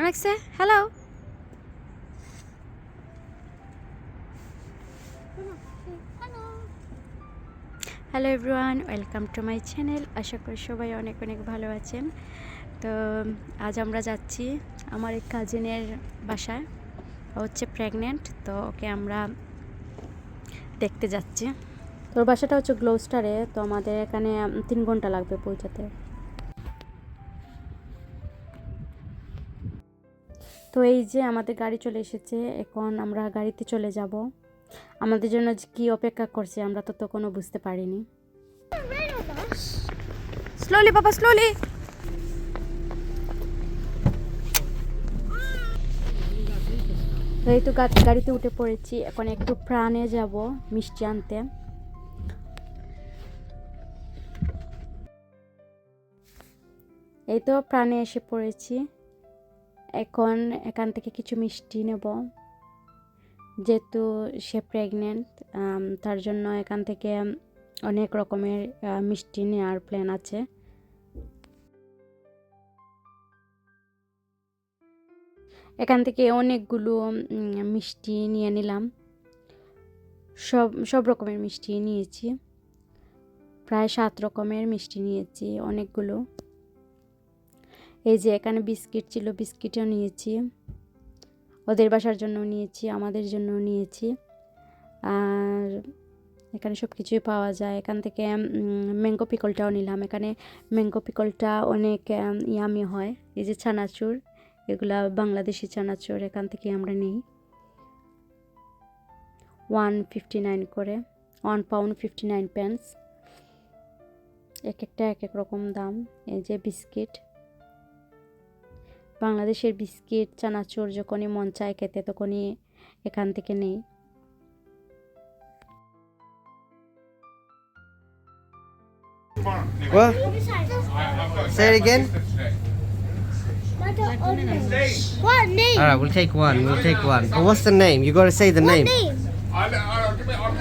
Alexa, hello. Hello everyone welcome to my channel আশা করি সবাই অনেক অনেক ভালো আছেন। তো আজ আমরা যাচ্ছি আমার এক কাজিনের বাসায়। হচ্ছে প্রেগনেন্ট তো ওকে আমরা দেখতে যাচ্ছি। তোর বাসাটা হচ্ছে গ্লোস্টারে তো আমাদের এখানে তিন ঘণ্টা লাগবে পৌঁছাতে। তো এই যে আমাদের গাড়ি চলে এসেছে, এখন আমরা গাড়িতে চলে যাব। আমাদের জন্য কি অপেক্ষা করছে আমরা তো তো কোনো বুঝতে পারিনি। স্লোলি বাবা স্লোলি এই তো গাড়িতে উঠে পড়েছি, এখন একটু প্রাণে যাব মিষ্টি আনতে। এই তো প্রাণে এসে পড়েছি। এখন এখান থেকে কিছু মিষ্টি নেব। যেহেতু সে প্রেগনেন্ট তার জন্য এখান থেকে অনেক রকমের মিষ্টি নেওয়ার প্ল্যান আছে। এখান থেকে অনেকগুলো মিষ্টি নিয়ে নিলাম। সব সব রকমের মিষ্টি নিয়েছি। প্রায় সাত রকমের মিষ্টি নিয়েছি, অনেকগুলো। এই যে এখানে বিস্কিট ছিল, বিস্কিটও নিয়েছি। ওদের বাসার জন্য নিয়েছি, আমাদের জন্য নিয়েছি। আর এখানে সব কিছুই পাওয়া যায়। এখান থেকে ম্যাঙ্গো পিকলটাও নিলাম। এখানে ম্যাঙ্গো পিকলটা অনেক ইয়ামি হয়। এই যে ছানাচুর, এগুলা বাংলাদেশি চানাচুর এখান থেকে আমরা নিই। ওয়ান ফিফটি নাইন করে one pound fifty nine pence এক একটা এক এক রকম দাম। এই যে বিস্কিট। বাংলাদেশের বিস্কিট চানাচুর যখনই মন চায় খেতে তখনই এখান থেকে নেই What? Say it again. What name? All right, we'll take one. We'll take one. But what's the name? You got to say the name. Name. I'll, I'll, give it, I'll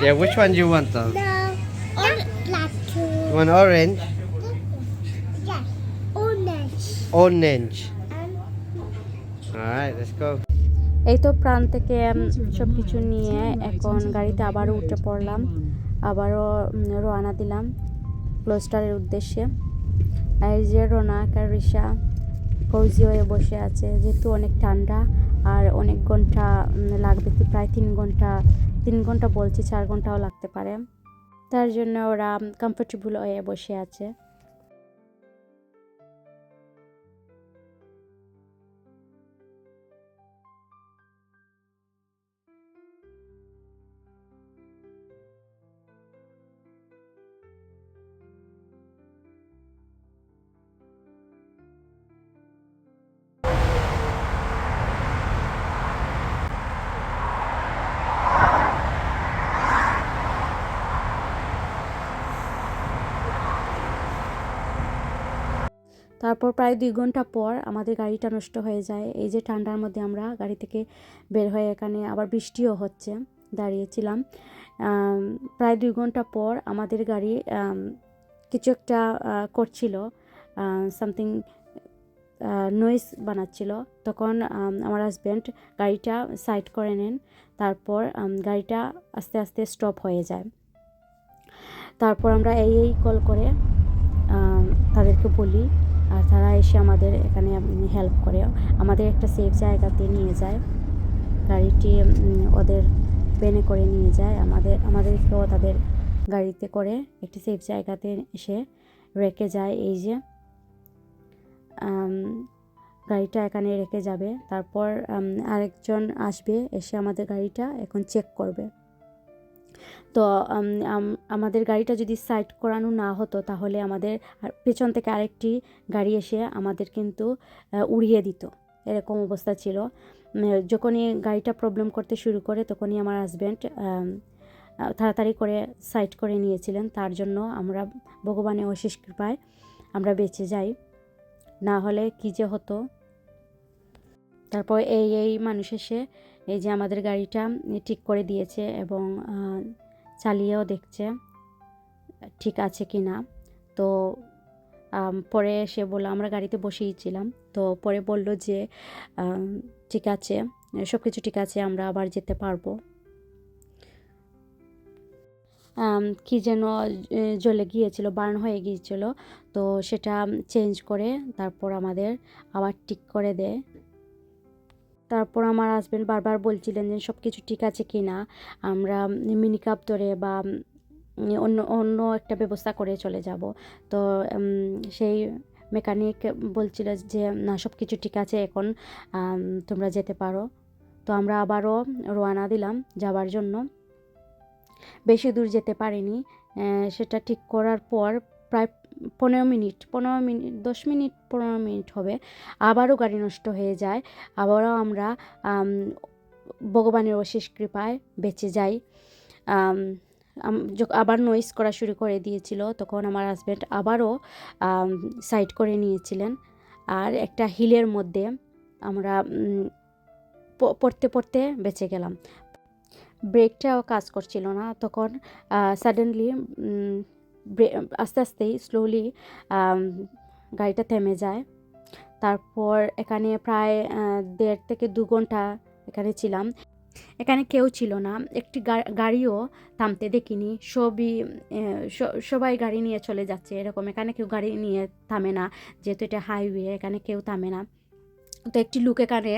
yeah, which one do you want though? No. On Lato. You want orange? Yes. Orange. Orange. And All right, let's go. এই তো প্রাণ থেকে সব কিছু নিয়ে এখন গাড়িতে আবারও উঠে পড়লাম আবারও রওনা দিলাম ক্লোস্টারের উদ্দেশ্যে আর এই যে রোনা কারিসা কৌজি হয়ে বসে আছে যেহেতু অনেক ঠান্ডা আর অনেক ঘণ্টা লাগবে তো প্রায় তিন ঘণ্টা তিন ঘণ্টা বলছি চার ঘন্টাও লাগতে পারে। তার জন্য ওরা কমফোর্টেবল হয়ে বসে আছে। তারপর প্রায় দুই ঘণ্টা পর আমাদের গাড়িটা নষ্ট হয়ে যায়। এই যে ঠান্ডার মধ্যে আমরা গাড়ি থেকে বের হয়ে এখানে আবার বৃষ্টিও হচ্ছে, দাঁড়িয়েছিলাম। প্রায় দুই ঘণ্টা পর আমাদের গাড়ি কিছু একটা করছিল সামথিং নয়েস বানাচ্ছিল। তখন আমার হাজব্যান্ড গাড়িটা সাইড করে নেন, তারপর গাড়িটা আস্তে আস্তে স্টপ হয়ে যায়। তারপর আমরা এই এই কল করে তাদেরকে বলি আর তারা এসে আমাদের এখানে হেল্প করে। আমাদের একটা সেফ জায়গাতে নিয়ে যায়। গাড়িটি ওদের ভ্যানে করে নিয়ে যায়। আমাদের আমাদেরকেও তাদের গাড়িতে করে একটি সেফ জায়গাতে এসে রেখে যায়। এই যে গাড়িটা এখানে রেখে যাবে। তারপর আরেকজন আসবে, এসে আমাদের গাড়িটা এখন চেক করবে। তো আম, আম- আমাদের গাড়িটা যদি সাইড করানো না হতো তাহলে আমাদের পেছন থেকে আরেকটি গাড়ি এসে আমাদের কিন্তু উড়িয়ে দিত। এরকম অবস্থা ছিল। যখনই গাড়িটা প্রবলেম করতে শুরু করে তখনই আমার হাজব্যান্ড তাড়াতাড়ি করে সাইড করে নিয়েছিলেন। তার জন্য আমরা ভগবানের অশেষ কৃপায় আমরা বেঁচে যাই। না হলে কী যে হতো? তারপর এই এই মানুষ এসে এই যে আমাদের গাড়িটা ঠিক করে দিয়েছে এবং চালিয়েও দেখছে, ঠিক আছে কি না। তো পরে সে বলল, আমরা গাড়িতে বসেই ছিলাম। তো পরে বলল যে ঠিক আছে সব কিছু ঠিক আছে, আমরা আবার যেতে পারব। কি যেন জ্বলে গিয়েছিল, বার্ন হয়ে গিয়েছিল। তো সেটা চেঞ্জ করে তারপর আমাদের আবার ঠিক করে দেয়। তারপর আমার হাজব্যান্ড বারবার বলছিলেন যে সব কিছু ঠিক আছে কি না? আমরা মিনি কাপ ধরে বা অন্য অন্য একটা ব্যবস্থা করে চলে যাব। তো সেই মেকানিক বলছিল যে, না সব কিছু ঠিক আছে এখন তোমরা যেতে পারো। তো আমরা আবারও রওনা দিলাম যাওয়ার জন্য। বেশি দূর যেতে পারিনি। সেটা ঠিক করার পর প্রায় পনেরো মিনিট পনেরো মিনিট দশ মিনিট পনেরো মিনিট হবে। আবারও গাড়ি নষ্ট হয়ে যায়। আবারও আমরা আম, ভগবানের অশেষ কৃপায় বেঁচে যাই। আবার নয়েস করা শুরু করে দিয়েছিল। তখন আমার হাজব্যান্ড আবারও সাইড করে নিয়েছিলেন। আর একটা হিলের মধ্যে আমরা পড়তে পড়তে বেঁচে গেলাম। ব্রেকটাও কাজ করছিল না। তখন সাডেনলি আস্তে আস্তেই স্লোলি গাড়িটা থেমে যায়। তারপর এখানে প্রায় দেড় থেকে দু ঘণ্টা এখানে ছিলাম। এখানে কেউ ছিল না। একটি গাড়িও থামতে দেখিনি। সবই সবাই গাড়ি নিয়ে চলে যাচ্ছে এরকম। এখানে কেউ গাড়ি নিয়ে থামে না, যেহেতু এটা হাইওয়ে এখানে কেউ থামে না। তো একটি লুক এখানে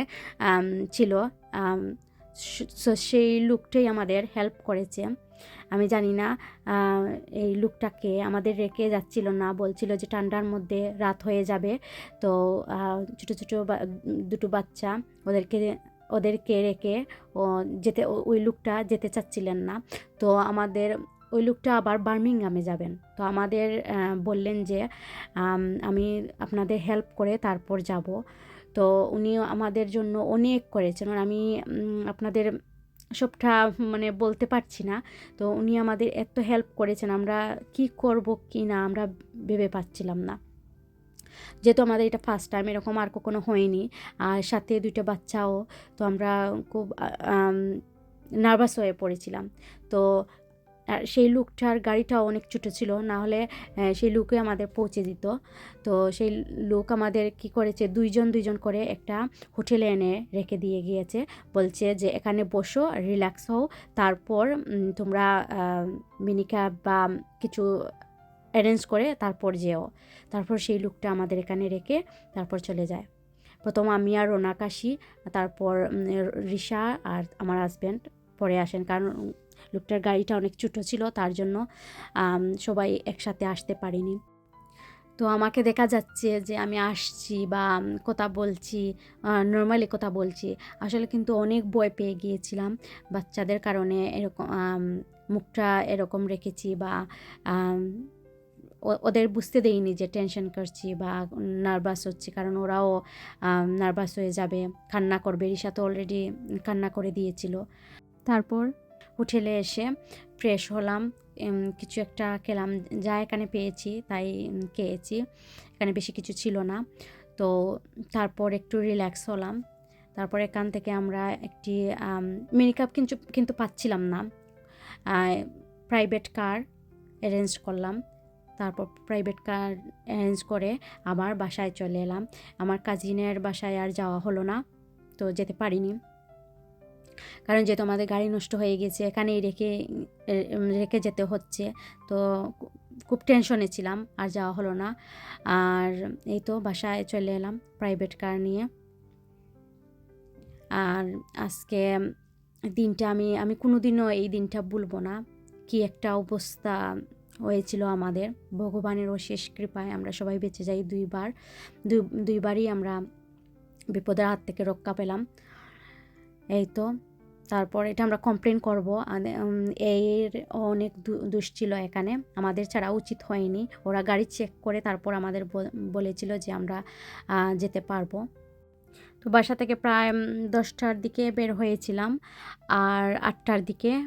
ছিল সেই লুকটাই আমাদের হেল্প করেছে। আমি জানি না এই লুকটাকে আমাদের রেখে যাচ্ছিল না, বলছিল যে ঠান্ডার মধ্যে রাত হয়ে যাবে। তো ছোটো ছোটো দুটো বাচ্চা ওদেরকে ওদেরকে রেখে ও যেতে ওই লুকটা যেতে চাচ্ছিলেন না। তো আমাদের, ওই লুকটা আবার বার্মিংহামে যাবেন। তো আমাদের বললেন যে, আমি আপনাদের হেল্প করে তারপর যাব। তো উনি আমাদের জন্য অনেক করেছেন। আমি আপনাদের সবটা মানে বলতে পারছি না। তো উনি আমাদের এত হেল্প করেছেন, আমরা কি করব কি না আমরা ভেবে পাচ্ছিলাম না। যেহেতু আমাদের এটা ফার্স্ট টাইম এরকম আর কখনো হয়নি। আর সাথে দুইটা বাচ্চাও, তো আমরা খুব নার্ভাস হয়ে পড়েছিলাম। তো আর সেই লুকটার গাড়িটাও অনেক ছোটো ছিল, না হলে সেই লুকে আমাদের পৌঁছে দিত। তো সেই লোক আমাদের কি করেছে, দুইজন দুইজন করে একটা হোটেলে এনে রেখে দিয়ে গিয়েছে। বলছে যে, এখানে বসো, রিল্যাক্স হও, তারপর তোমরা মিনি ক্যাব বা কিছু অ্যারেঞ্জ করে তারপর যেও। তারপর সেই লুকটা আমাদের এখানে রেখে তারপর চলে যায়। প্রথম আমি আর রোনাক আসি তারপর রিসা আর আমার হাজব্যান্ড পরে আসেন। কারণ লোকটার গাড়িটা অনেক ছোটো ছিল, তার জন্য সবাই একসাথে আসতে পারিনি। তো আমাকে দেখা যাচ্ছে যে আমি আসছি বা কথা বলছি নর্মালি কথা বলছি। আসলে কিন্তু অনেক ভয় পেয়ে গিয়েছিলাম। বাচ্চাদের কারণে এরকম মুখটা এরকম রেখেছি বা ওদের বুঝতে দেইনি যে টেনশন করছি বা নার্ভাস হচ্ছি, কারণ ওরাও নার্ভাস হয়ে যাবে। কান্না করবে রিসা তো অলরেডি কান্না করে দিয়েছিল। তারপর হোটেলে এসে ফ্রেশ হলাম। কিছু একটা খেলাম। যা এখানে পেয়েছি তাই খেয়েছি। এখানে বেশি কিছু ছিল না। তো তারপর একটু রিল্যাক্স হলাম। তারপর এখান থেকে আমরা একটি মিনিকাপ কিন্তু কিন্তু পাচ্ছিলাম না। প্রাইভেট কার অ্যারেঞ্জ করলাম। তারপর প্রাইভেট কার অ্যারেঞ্জ করে আবার বাসায় চলে এলাম। আমার কাজিনের বাসায় আর যাওয়া হলো না। তো যেতে পারিনি। কারণ যেহেতু আমাদের গাড়ি নষ্ট হয়ে গেছে, এখানেই রেখে রেখে যেতে হচ্ছে, তো খুব টেনশনে ছিলাম, আর যাওয়া হলো না। আর এই তো বাসায় চলে এলাম প্রাইভেট কার নিয়ে। আর আজকে দিনটা আমি আমি কোনোদিনও এই দিনটা ভুলবো না। কি একটা অবস্থা হয়েছিল আমাদের। ভগবানের অশেষ কৃপায় আমরা সবাই বেঁচে যাই দুইবার। দুই দুইবারই আমরা বিপদের হাত থেকে রক্ষা পেলাম। এই তো তারপর এটা আমরা কমপ্লেন করব। এর অনেক দোষ ছিল এখানে। আমাদের ছাড়া উচিত হয়নি। ওরা গাড়ি চেক করে তারপর আমাদের বল- বলেছিল যে আমরা যেতে পারব। তো বাসা থেকে প্রায় দশটার দিকে বের হয়েছিলাম। আর আটটার দিকে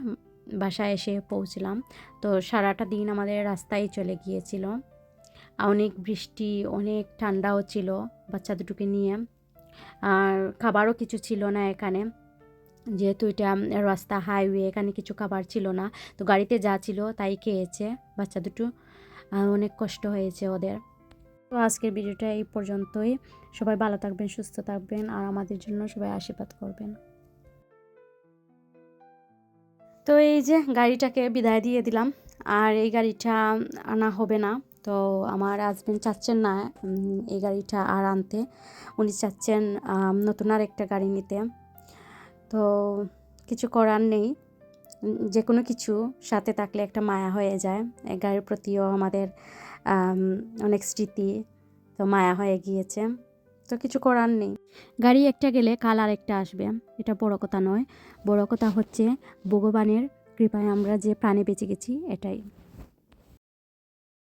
বাসায় এসে পৌঁছলাম। তো সারাটা দিন আমাদের রাস্তায় চলে গিয়েছিল। অনেক বৃষ্টি, অনেক ঠান্ডাও ছিল বাচ্চা দুটোকে নিয়ে। আর খাবারও কিছু ছিল না এখানে। যেহেতু এটা রাস্তা হাইওয়ে এখানে কিছু খাবার ছিল না। তো গাড়িতে যা ছিল তাই খেয়েছে বাচ্চা দুটো। অনেক কষ্ট হয়েছে ওদের। তো আজকের ভিডিওটা এই পর্যন্তই। সবাই ভালো থাকবেন, সুস্থ থাকবেন আর আমাদের জন্য সবাই আশীর্বাদ করবেন। তো এই যে গাড়িটাকে বিদায় দিয়ে দিলাম। আর এই গাড়িটা আনা হবে না। তো আমার হাজব্যান্ড চাচ্ছেন না এই গাড়িটা আর আনতে। উনি চাচ্ছেন নতুন আর একটা গাড়ি নিতে। তো কিছু করার নেই। যে কোনো কিছু সাথে থাকলে একটা মায়া হয়ে যায়। গাড়ির প্রতিও আমাদের অনেক স্মৃতি তো মায়া হয়ে গিয়েছে। তো কিছু করার নেই। গাড়ি একটা গেলে কাল আর একটা আসবে। এটা বড় কথা নয়। বড় কথা হচ্ছে, ভগবানের কৃপায় আমরা যে প্রাণে বেঁচে গেছি, এটাই।